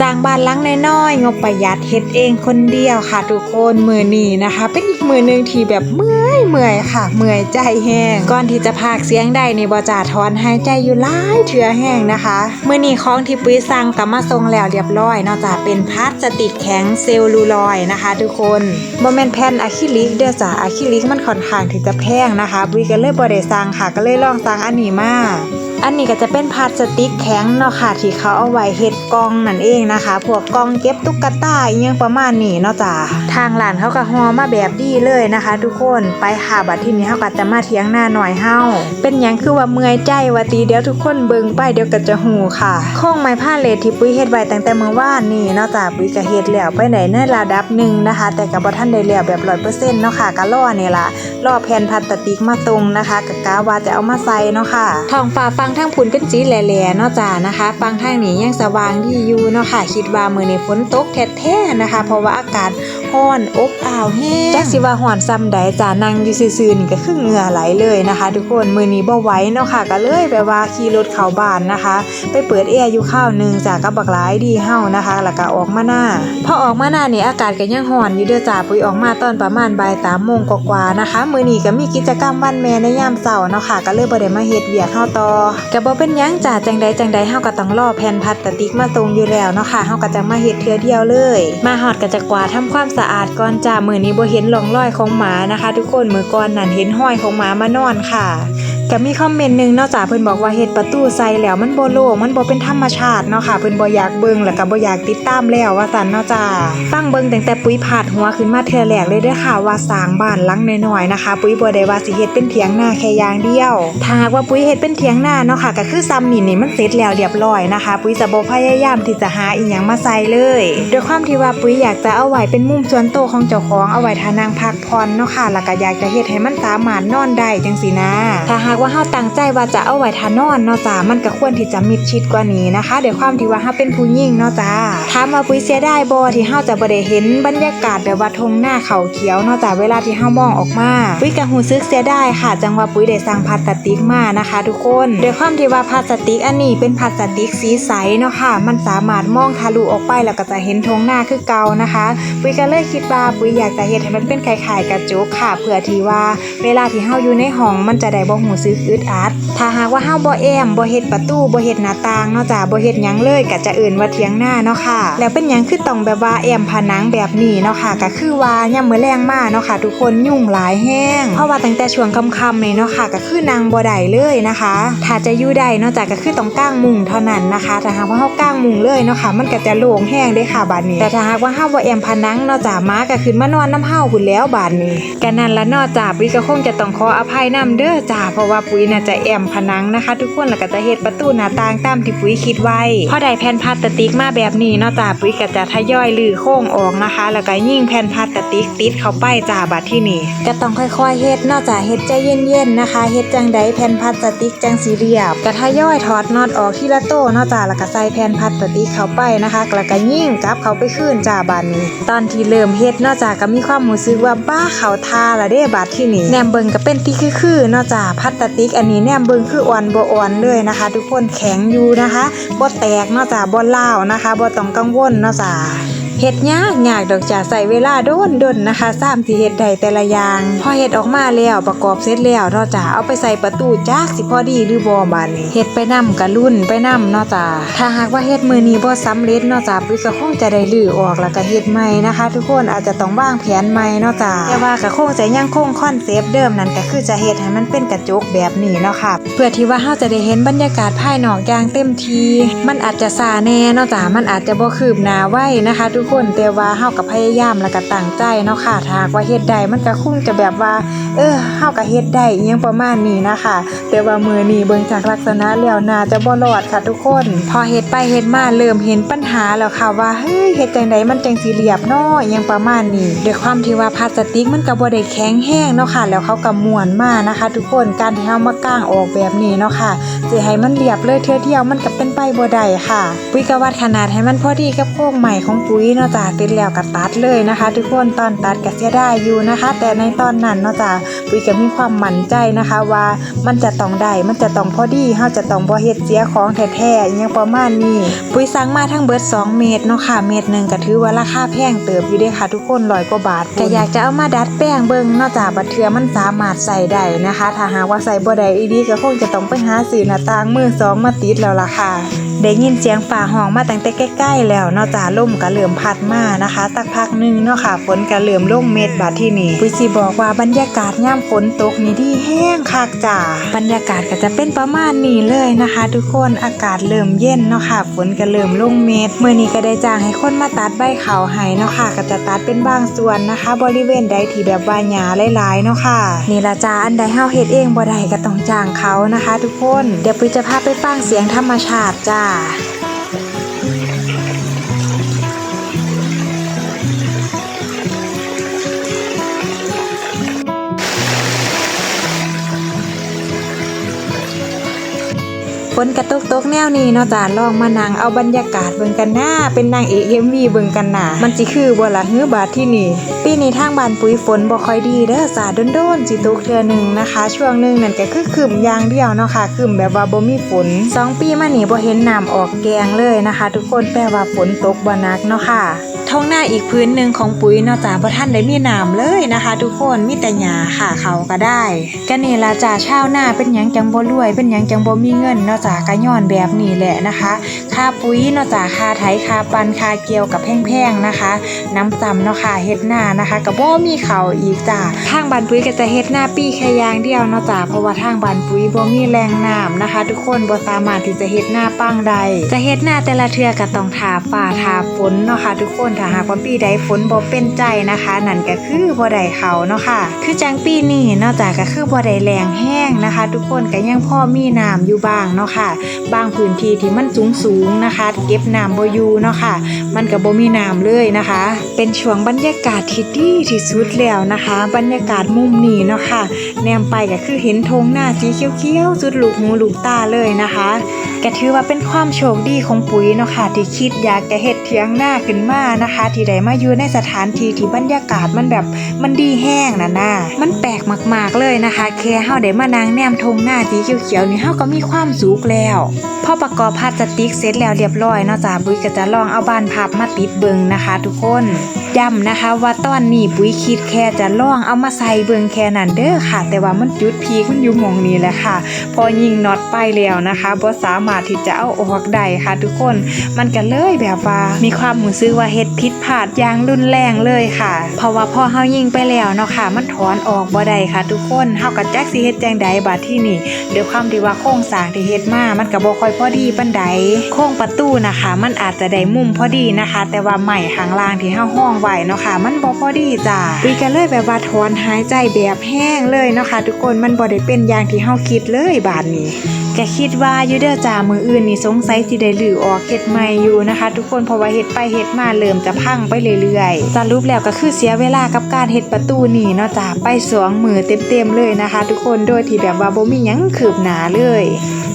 สร้างบ้านหลังน้อยๆงบประหยัดเฮ็ดเองคนเดียวค่ะ ทุกคนมือนี้นะคะ เป็นอีกมือหนึงที่แบบเมื่อยเมื่อยค่ะ เมื่อยใจแห้งก่อนที่จะพากเสียงได้ในบอจ่าทอนหายใจอยู่หลายเถื่อแห้งนะคะมือนี้ของที่ปุ้ยสั่งกลับมาส่งแล้วเรียบร้อยนอกจากเป็นพลาสติกแข็งเซลลูลอยนะคะ ทุกคนโมเมนแผ่นอะคริลิกเด้อจ้ะอะคริลิกมันค่อนข้างที่จะแพงนะคะปุ้ยก็เลยบ่ได้สั่งค่ะก็เลยลองสั่งอันนี้มา อันนี้ก็จะเป็นพลาสติกแข็งเนาะค่ะที่เขาเอาไว้เฮ็ดกล่องนั่นเองนะคะ พวกกล่องเก็บตุ๊กตาอหยังประมาณนี้เนาะจ้ะทางร้านเขาก็ฮอมาแบบดีเลยนะคะ ทุกคนไปค่ะบัดที่นี้เขาก็จะมาเถียงหน้าหน่อยเฮาเป็นหยังคือว่าเมื่อยใจว่าตีเดี๋ยวทุกคนเบิ่งไปเดี๋ยวก็จะหูค่ะโค้งไม้ผ้าเลทที่ปุ้ยเฮ็ดไว้ตั้งแต่เมื่อวานนี่เนาะจ้ะปุ้ยก็เฮ็ดแล้วไปไหนในระดับหนึ่งนะคะ แต่ก็บ่ทันได้แล้วแบบ100%เปอร์เซ็นต์เนาะค่ะก็รอเนี่ยล่ะรอแผ่นพลาสติกมาตรงนะคะก็กะว่าจะเอามาใส่เนาะค่ะทองฟ้าฟังงทางพุ่นเป็นสีแหล่ๆเนาะจ้านะคะ ฟังทางนี้ยังสว่างดีอยู่เนาะค่ะ คิดว่ามื้อนี้ฝนตกแท้ๆนะคะ เพราะว่าอากาศร้อนอบอ้าวแห้งจักสิว่าร้อนซ้ำใดจ้านั่งอยู่ซื่อๆนี่ก็คือเหงื่อไหลเลยนะคะ ทุกคนมื้อนี้บ่ไหวเนาะค่ะก็เลยแบบว่าขี่รถเข้าบ้านนะคะ ไปเปิดแอร์อยู่ข้าวหนึงจ้ากับบักหลายดีเฮานะคะแล้วก็ออกมาหน้าพอออกมาหน้านี่อากาศก็ยังร้อนอยู่เด้อจ้าปุ้ยออกมาตอนประมาณบ่าย3โมงกว่าๆนะคะ มื้อนี้ก็มีกิจกรรมวันแม่ในยามเช้าเนาะค่ะก็เลยบ่ได้มาเฮ็ดเวียกเฮาต่อก็บ่เป็นยังจ่าจังใดจังใดเฮาก็ต้องรอแผ่นพลาสติกมาตรงอยู่แล้วเนาะค่ะเฮาก็จะมาเฮ็ดเทื่อเดียวเลย มาฮอดก็จะกวาดทำความสะอาดก่อนจ้ามื้อนี้บ่เห็นร่องรอยของหมานะคะ ทุกคนมื้อก่อนนั่นเห็นห้อยของหมามานอนค่ะ ก็มีคอมเมนต์หนึงนาะจ้าเพิ่นบอกว่าเฮ็ดประตูใส่แล้วมันบ่โล่งมันบ่เป็นธรรมชาติเนาะค่ะเพิ่นบ่อยากเบิ่งแล้วก็บ่อยากติดตามแล้วว่าซั่นเนาะจ้าฟังเบิ่งตั้งแต่ปุ้ยผาดหัวขึ้นมาเทื่อแรกเลยเด้อค่ะว่าสร้างบ้านหลังน้อยๆนะคะ ปุ้ยบ่ได้ว่าสิเฮ็ดเป็นเถียงนาแค่อย่างเดียวถ้าหากว่าปุ้ยเฮ็ดเป็นเถียงนาเนาะค่ะก็คือซ้ำนี่นี่มันเสร็จแล้วเรียบร้อยนะคะ ปุ้ยจะบ่พยายามที่จะหาอีหยังมาใส่เลยด้วยความที่ว่าปุ้ยอยากจะเอาไว้เป็นมุมส่วนโตของเจ้าของเอาไว้ทานั่งพักผ่อนเนาะค่ะแล้วก็อยากจะเฮ็ดให้มันสามารถนอนได้จังซี่นะถ้าหากว่าเฮาตั้งใจว่าจะเอาไว้ทานอนเนาะจ้ามันก็ควรที่จะมิดชิดกว่านี้นะคะเด้วยวความที่ว่าเฮาเป็นผู้หญิงเนาะจ้าถามว่าปุ้ยเสียไดายบ่ที่เฮาจะบ่ได้เห็นบรรยากาศแบบว่าทงหน้าเขาเขียวเนาะจ้าเวลาที่เฮามองออกมาปุ้ยก็รู้สึกเสียไดายค่ะ จังว่าปุ้ยได้สั่งพลาสติกมานะคะ ทุกคนด้วยความที่ว่าพลาสติกอันนี้เป็นพลาสติกสีใสเนาะค่ะ มันสามารถมองทะลุออกไปแล้วก็จะเห็นทงหน้าคือเก่านะคะ ปุ้ยก็เลยคิดว่าปุ้ยอยากจะเฮ็ดให้มันเป็นคล้ายๆกระจกค่ะเพื่อที่ว่า เวลาที่เฮาอยู่ในห้องมันจะได้บ่หูซึกอึดอัด ถ้าหากว่าเฮาบ่แอมบ่เฮ็ดประตูบ่เฮ็ดหน้าต่างเนาะจ้ะบ่เฮ็ดหยังเลยก็จะเอื่นว่าเถียงหน้าเนาะค่ะ แล้วเป็นหยังคือต้องแบบว่าแอมผนังแบบนี้เนาะค่ะก็คือว่ายามมื้อแรงมาเนาะค่ะ ทุกคนยุ่งหลายแห้งเพราะว่าตั้งแต่ช่วงค่ำๆนี่เนาะค่ะก็คือนางบ่ได้เลยนะคะ ถ้าจะอยู่ได้เนาะจ้ะก็คือต้องก้างมุงเท่านั้นนะคะ ถ้าหากว่าเฮาก้างมุงเลยเนาะค่ะมันก็จะโล่งแห้งเด้ค่ะบาดนี้ แต่ถ้าหากว่าเฮาบ่แอมผนังเนาะจ้ะม้าก็ขึ้นมานอนน้ำเฮาพุ่นแล้วบาดนี้ก็นั่นละเนาะจ้ะปุ้ยก็คงจะต้องขออภัยนํเด้อจ้ะเพราะว่าปุ้ยน่าจะแอมผนังนะคะ ทุกคนแล้วก็จะเฮ็ดประตูหน้าต่างตามที่ปุ้ยคิดไว้พอได้แผ่นพลาสติกมาแบบนี้เนาะจ้ะปุ้ยก็จะทยอยลือโค้งออกนะคะ แล้วก็ยิ่งแผ่นพลาสติกติดเข้าไปจ้าบัดที่นี่ก็ต้องค่อยๆเฮ็ดเนาะจ้ะเฮ็ดใจเย็นๆนะคะเฮ็ดจังใดแผ่นพลาสติกจังสีเรียบก็ทยอยถอดน็อตออกทีละโต้เนาะจ้ะแล้วก็ใส่แผ่นพลาสติกเข้าไปนะคะแล้วก็ยิ่งกลับเข้าไปคืนจ้าบัดนี้ ตอนที่เริ่มเฮ็ดเนาะจ้ะก็มีความรู้สึกว่าบ้าเขาทาละเด้บัดที่นี่แนมเบิงก็เป็นติคือๆเนาะจ้ะพลาสติกอันนี้แนมเบิงคืออ่อนบ่อ่อนเลยนะคะ ทุกคนแข็งอยู่นะคะบ่แตกเนาะจ้าบ่เล่านะคะบ่ต้องกังวลเนาะจ้า เฮ็ดยากยากดอกจ้าใส่เวลาโดนดนนะคะซ้ำที่เฮ็ดได้แต่ละอย่าง พอเฮ็ดออกมาแล้วประกอบเสร็จแล้วเนาะจ้าเอาไปใส่ประตูจักสิพอดีหรือบ่บานเฮ็ดไปนำกระรุ่นไปนำเนาะจ้าถ้าหากว่าเฮ็ดมือนี้บ่สำเร็จเนาะจ้าปุ้ยก็คงจะได้ลือออกแล้วก็เฮ็ดใหม่นะคะ ทุกคนอาจจะต้องวางแผนใหม่เนาะจ้าแต่ว่าก็คงจะยังคงคอนเซปต์เดิมนั่นก็คือจะเฮ็ดให้มันเป็นกระจกแบบนี้เนาะค่ะเพื่อที่ว่าเฮาจะได้เห็นบรรยากาศภายนอกอย่างเต็มที มันอาจจะซาแน่เนาะจ้ามันอาจจะบ่คืบหน้าไว้นะคะ ทุกคนแต่ว่าเฮาก็พยายามแล้วก็ตั้งใจเนาะค่ะถ้าหากว่าเฮ็ดได้มันก็คงจะแบบว่า เออเฮาก็เฮ็ดได้อีหยังประมาณนี้นะคะ แต่ว่ามือนี้เบิ่งจากลักษณะแล้วน่าจะบ่รอดค่ะทุกคน พอเฮ็ดไปเฮ็ดมาเริ่มเห็นปัญหาแล้วค่ะว่าเฮ้ยเฮ็ดจังไดมันจังสิเรียบเนาะอีหยังประมาณนี้ด้วยความที่ว่าพลาสติกมันก็บ่ได้แข็งแห้งเนาะค่ะ แล้วเขาก็ม้วนมานะคะ ทุกคนการที่เฮามากางออกแบบนี้เนาะค่ะสิให้มันเรียบเลยเทื่อเดียวมันก็เป็นไปบ่ได้ค่ะ ปุ้ยก็วัดขนาดให้มันพอดีกับโครงใหม่ของปุ้ยเนาะจ้ะติดแล้วก็ตัดเลยนะคะ ทุกคนตอนตัดก็เสียได้อยู่นะคะ แต่ในตอนนั้นเนาะจ้ะปุ้ยก็มีความมั่นใจนะคะว่ามันจะต้องได้มันจะต้องพอดีเฮาจะต้องบ่เฮ็ดเสียของแท้ๆอหยังประมาณนี้ปุ้ยสั่งมาทั้งเบิด 2 เม็ดเนาะค่ะเม็ดหนึงก็ถือว่าราคาแพงเติบอยู่เด้ค่ะ ทุกคนร้อยกว่าบาทก็อยากจะเอามาดัดแปลงเบิ่งเนาะจ้ะบัดเทื่อมันสามารถใส่ได้นะคะ ถ้าหากว่าใส่บ่ได้อีดีก็คงจะต้องไปหาซื้อหน้าต่างมือสองมาติดแล้วล่ะค่ะได้ยินเสียงฝ่าห้องมาตั้งแต่ใกล้ๆแล้วเนาะจ้าลมก็เริ่มพััดมานะคะ สักพักหนึงเนาะค่ะฝนก็เริ่อมลงเม็ดบาดที่นี่ปุ้ยสิบอกว่าบรรยากาศย่ามฝนตกนี่ดีแห้งคักจ้าบรรยากาศก็จะเป็นประมาณนี้เลยนะคะ ทุกคนอากาศเริ่มเย็นเนาะค่ะฝนก็เริ่อมลงเม็ดเมื้อนี้ก็ได้จ้างให้คนมาตัดใบเขาให้เนาะค่ะก็จะตัดเป็นบางส่วนนะคะ บริเวณใดที่แบบว่าหญ้าหลายๆเนาะค่ะนี่ละจ้าอันใดเฮาเฮ็ดเองบ่ได้ก็ต้องจ้างเขานะคะ ทุกคน เดี๋ยวปุ้ยจะพาไปฟังเสียงธรรมชาติจ้า นกระตกตกแนวนี้เนาะจ้าลองมานั่งเอาบรรยากาศเบิ่งกันหน้าเป็นนางเอกเอ็มวีเบิ่งกันหนามันสิคือบ่ละฮือบาดที่นี่ ปีนี้ทางบ้านปุ๋ยฝนบ่ค่อยดีเด้อจ้าโดนๆสิตกเทื่อหนึ่งนะคะ ช่วงหนึ่งนั่นก็คือคึมอย่างเดียวเนาะค่ะครึมแบบว่าบ่มีฝนสองปีมานี่บ่เห็นน้ำออกแกงเลยนะคะ ทุกคนแปลว่าฝนตกบ่นักเนาะค่ะท้องหน้าอีกพื้นหนึ่งของปุ๋ยนาะจ้าบ่ท่านได้มีน้ำเลยนะคะ ทุกคนมีแต่หญ้าค่ะเขาก็ได้ก็นี่ละจ้าชาวนาเป็นหยังจังบ่รวย เป็นหยังจังบ่มีเงินนาะจ้าก็ย้อนแบบนี้แหละนะคะ ค่าปุ๋ยนาะจ้าค่าไถค่าปันค่าเกี่ยวกับแพงๆนะคะ น้ำซ้ำเนาะค่ะเฮ็ดหน้านะคะก็บ่มีเขาอีกจ้าทางบานปุ๋ยก็จะเฮ็ดหน้าปีแค่ยางเดียวนาะจ้าเพราะว่าทางบานปุ๋ยบ่มีแรงน้ำนะคะ ทุกคนบ่สามารถที่จะเฮ็ดหน้าปังได้จะเฮ็ดหน้าแต่ละเทือก็ต้องทาฟ้าทาฝนเนาะค่ะทุกคนถ้าหากว่าปีใดฝนบ่เป็นใจนะคะ นั่นก็คือบ่ได้เขาเนาะค่ะ คือจังปีนี้นาะจ้ากก็คือบ่ได้แรงแห้งนะคะ ทุกคนก็ยังพอมีน้ำอยู่บ้างเนาะค่ะ บางพื้นที่ที่มันสูงสูงนะคะ เก็บน้ำบ่อยู่เนาะค่ะ มันก็บ่มีน้ำเลยนะคะ เป็นช่วงบรรยากาศที่ดีที่สุดแล้วนะคะ บรรยากาศมุมนี้เนาะค่ะ แนมไปก็คือเห็นธงหน้าสีเขียวๆสุดลูกหูลูกตาเลยนะคะก็ถือว่าเป็นความโชคดีของปุ๋ยเนาะค่ะที่คิดอยากจะเฮ็ดเถียงหน้าขึ้นมานะคะที่ได้มาอยู่ในสถานที่ที่บรรยากาศมันแบบมันดีแห้งนะนะมันแปลกมากๆเลยนะคะ แค่เฮาได้มานั่งแนมธงหน้าสีเขียวๆนี่เฮาก็มีความสุขแล้วพอประกอบพลาสติกเสร็จแล้วเรียบร้อยเนาะจ้าปุ๋ยก็จะลองเอาบานพับมาติดเบิงนะคะ ทุกคนย้ำนะคะ ว่าตอนนี้ปุ๋ยคิดแค่จะลองเอามาใส่เบิงแค่นั้นเด้อค่ะ แต่ว่ามันจุดพีคมันอยู่หมองนี้แหละค่ะ พอยิงน็อตไปแล้วนะคะบ่สามารถที่จะเอาออกได้ค่ะ ทุกคนมันก็เลยแบบว่ามีความรู้สึกว่าเฮ็ดผิดพลาดอย่างรุนแรงเลยค่ะ เพราะว่าพอเฮายิงไปแล้วเนาะค่ะ มันถอนออกบ่ได้ค่ะ ทุกคนเฮาก็จักสิเฮ็ดแจงใดบาดที่นี่ด้วยความที่ว่าโครงสร้างที่เฮ็ดมามันก็บบ่ค่อยพอดีปานใดโครงประตูนะคะ มันอาจจะได้มุมพอดีนะคะ แต่ว่าใหม่ข้างล่างที่เฮาห้องไว้เนาะค่ะ มันบ่พอดีจ้ะปุยก็เลยแบบว่าถอนหายใจแบบแห้งเลยเนาะค่ะ ทุกคนมันบ่ได้เป็นอย่างที่เฮาคิดเลยบาดนี้ ก็คิดว่าอยู่เด้อจ้ามืออื่นนี่สงสัยสิได้หลือออกเฮ็ดใหม่อยู่นะคะ ทุกคนเพราะว่าเฮ็ดไปเฮ็ดมาเริ่มจะพังไปเรื่อยๆสรุปแล้วก็คือเสียเวลากับการเฮ็ดประตูนี่เนาะจ้าไปสองมือเต็มๆเลยนะคะ ทุกคนโดยที่แบบว่าบ่มีหยังคืบหน้าเลย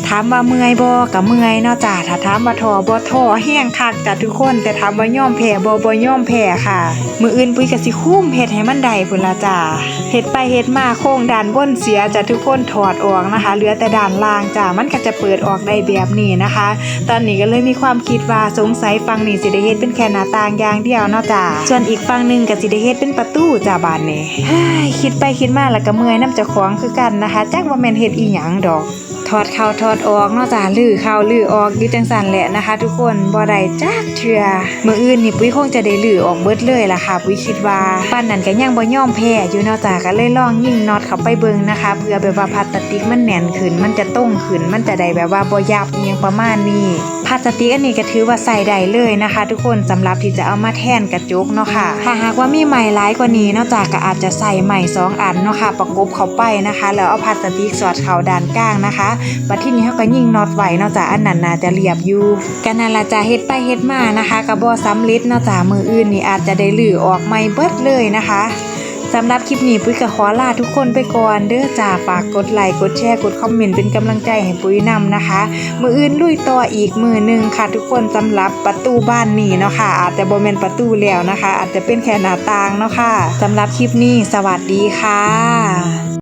ถามว่าเมื่อยบ่ก็เมื่อยเนาะจ้าถ้าถามว่าทอบ่ทอแห้งคักจ้ะทุกคนแต่ถามว่าย่อมแพ้บ่บ่ยอมแพ้ค่ะ มืออื่นปุ้ยก็สิคุ้มเฮ็ดให้มันได้พุ่นละจ้าเฮ็ดไปเฮ็ดมาโครงด้านบนเสียจ้ะทุกคนถอดออกนะคะเหลือแต่ด้านล่างจ้ามันก็จะเปิดออกได้แบบนี้นะคะ ตอนนี้ก็เลยมีความคิดว่าสงสัยฟังนี่สิได้เฮ็ดเป็นแค่หน้าต่างอย่างเดียวเนาะจ้าส่วนอีกฟังหนึ่งก็สิได้เฮ็ดเป็นประตูจ้าบานนี้เฮ้ยคิดไปคิดมาแล้วก็เมื่อยน้ำเจ้าของคือกันนะคะจักว่าแม่นเฮ็ดอีหยังดอก อดเข้าถอดออกเนาะจ้าลื้อเข้าลื้อออกอยู่จังสันแหละนะคะ ทุกคนบ่ได้จักเทื่อมื้ออื่นนี่ปุ้ยคงจะได้ลื้อออกเบิดเลยล่ะค่ะปุ้ยคิดว่าปานนั้นก็ยังบ่ยอมแพ้อยู่เนาะจ้าก็เลยลองยิ่งน็อตเข้าไปเบิ่งนะคะเพื่อแบบว่าพลาสติกมันแน่นขึ้นมันจะต้งขึ้นมันจะได้แบบว่าบ่ยับอหยังประมาณนี้พลาสติกอันนี้ก็ถือว่าใส่ได้เลยนะคะ ทุกคนสำหรับที่จะเอามาแทนกระจกเนาะค่ะถ้าหากว่ามีไหมหลายกว่านี้เนาะจ้าก็อาจจะใส่ไหมสองอันเนาะค่ะประกบเข้าไปนะคะแล้วเอาพลาสติกสอดเข้าด้านกลางนะคะบัดทีนี้เฮาก็ยิงน็อตไว้เนาะจ้าอันนั้นน่าจะเรียบอยู่กันนั่นละจ้าเฮ็ดไปเฮ็ดมานะคะก็บ่สำเร็จเนาะจ้ามืออื่นนี่อาจจะได้ลื้อออกใหม่เบิดเลยนะคะ สำหรับคลิปนี้ปุ้ยก็ขอลาทุกคนไปก่อนเด้อจ้าฝากกดไลค์กดแชร์กดคอมเมนต์เป็นกำลังใจให้ปุ้ยนำนะคะ มืออื่นลุยต่ออีกมือหนึ่งค่ะ ทุกคนสำหรับประตูบ้านนี้เนาะค่ะ อาจจะบ่แม่นประตูแล้วนะคะ อาจจะเป็นแค่หน้าต่างเนาะค่ะสำหรับคลิปนี้สวัสดีค่ะ